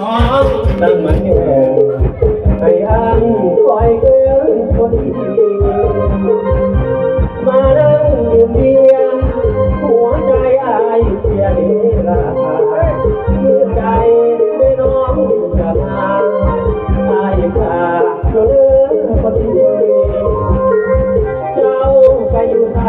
ตั้งมันอยู่ให้อันคอยเกินคนดีมานั่งอยู่เดียวหัวใจอายเพียลีละมือใจไม่น้องจะมาอายขาดเกินคนดีเจ้าไปอยู่ไหน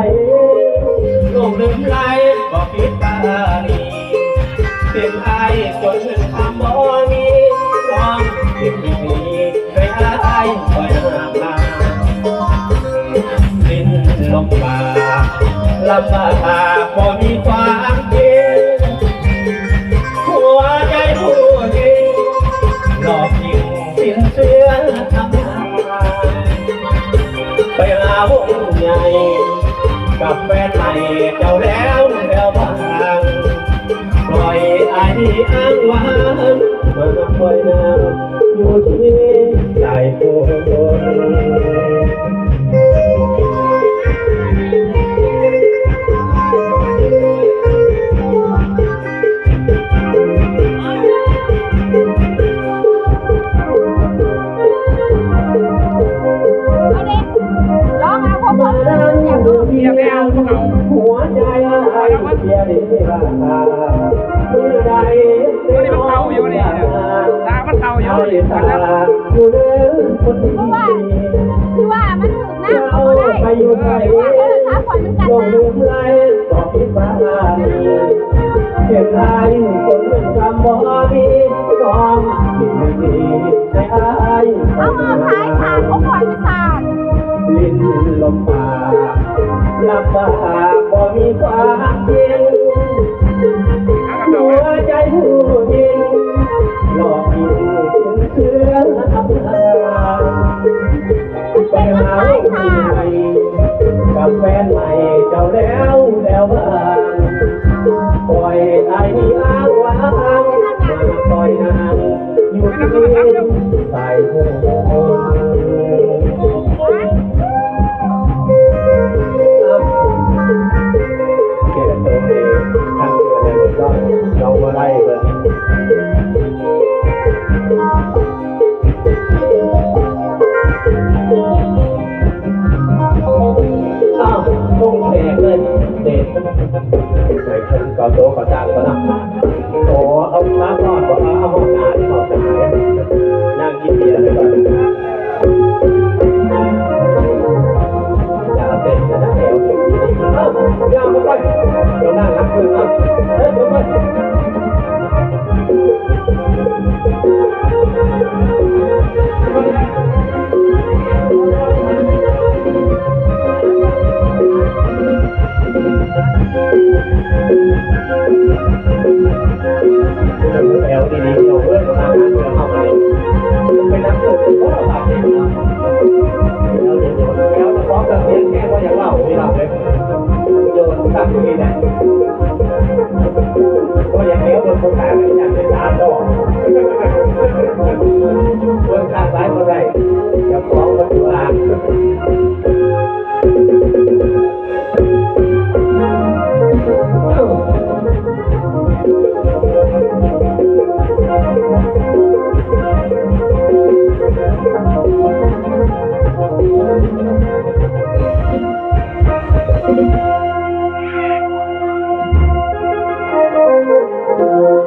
ลำบากบ่มีความเย็นหัวใจผู้จริงหลอกยิงสิ้นเชื่อทำงานไปหาวงใหญ่กับแฟนใหม่เจ้าแล้วแล้วบางปล่อยไอ้อ้างวางมาปล่อยนางอยู่ที่ใจคน หัวใจไอ้เพียงนี้บ้างเมื่อใดมันเข้าอยู่นี่ตามันเข้าอยู่นี่ตาอยู่เดินคนดีคือว่ามันถึงหน้าเขาได้ไปอยู่ไหนว่าเออท้าผ่อนมันกัดนะ บ่มีความเย็นหัวใจผู้หญิงหลอกยิงสิ้นเชื่อทำงานไปหาผู้ใหม่กับแฟนใหม่เจ้าแล้วแล้วบ้างปล่อยไอ้นี่อ้างว้างมาปล่อยนางอยู่ที่ใส่หัเเด็ดใส่คนก่อโตก่อจางก็นับโอ้เอามาก่อนบอกเอาห้องน้ำที่เขาจะหานั่งกินเบียร์ แอวดีๆเอาเพื่อนมาหาเพื่อนเอาไปไปนับเพื่อนก็บาดเจ็บนะแอวเดี๋ยวแอวจะฟ้องกับเพียงแค่ว่าอย่างเล่าไม่เล่าเลยโยนตั้งที่นี่แหละก็อย่างแอวบนครงการอย่างเป็นตาดอก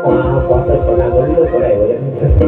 ขอเติมคนนั้นก็